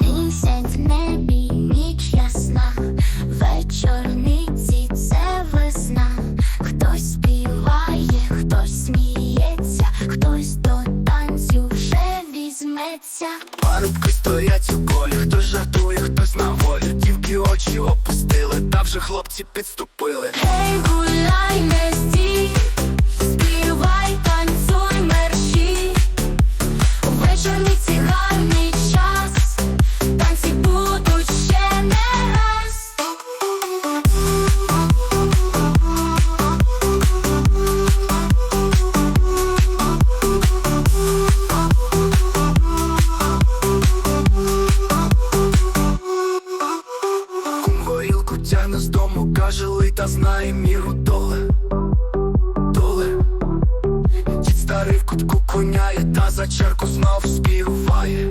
Місяць небі, ніч ясна, вечорниці це весна. Хтось співає, хтось сміється, хтось до танцю вже. Парубки стоять у колі, хтось жартує, хтось на волі. Дівки очі опустили, та вже хлопці підступили. Тягне з лий та знає міру доле. Доле. Дід старий в кутку коняє, та за черку знов. Співає.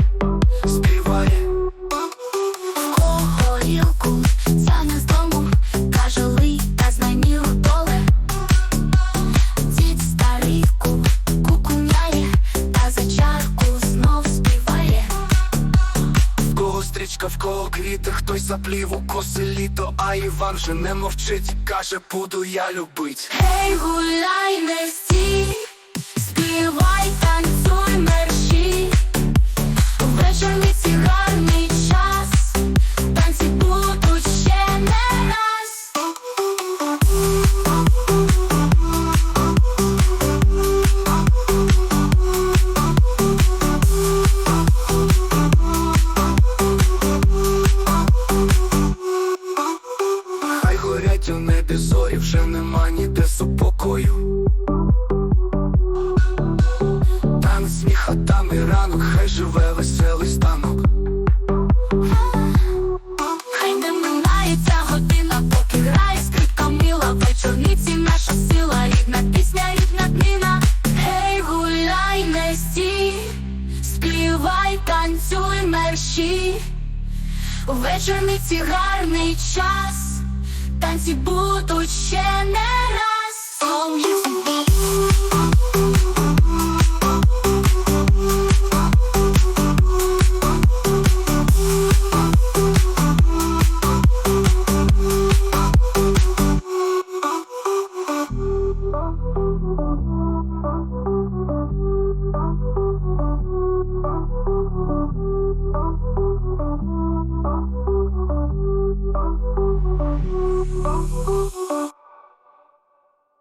Кого квіти, хтось заплів у коси літо, а Іван же не мовчить, каже, буду я любить. Гей, гуляй, нема ніде супокою. Танець сміха там і ранок, хай живе веселий станок. Хай не минає ця година, поки грає скрипка мила. Вечорниці наша сила, рідна пісня, рідна днина. Гей, гуляй, не стій, співай, танцюй, мерщій. Вечорниці гарний час, танці будуть ще не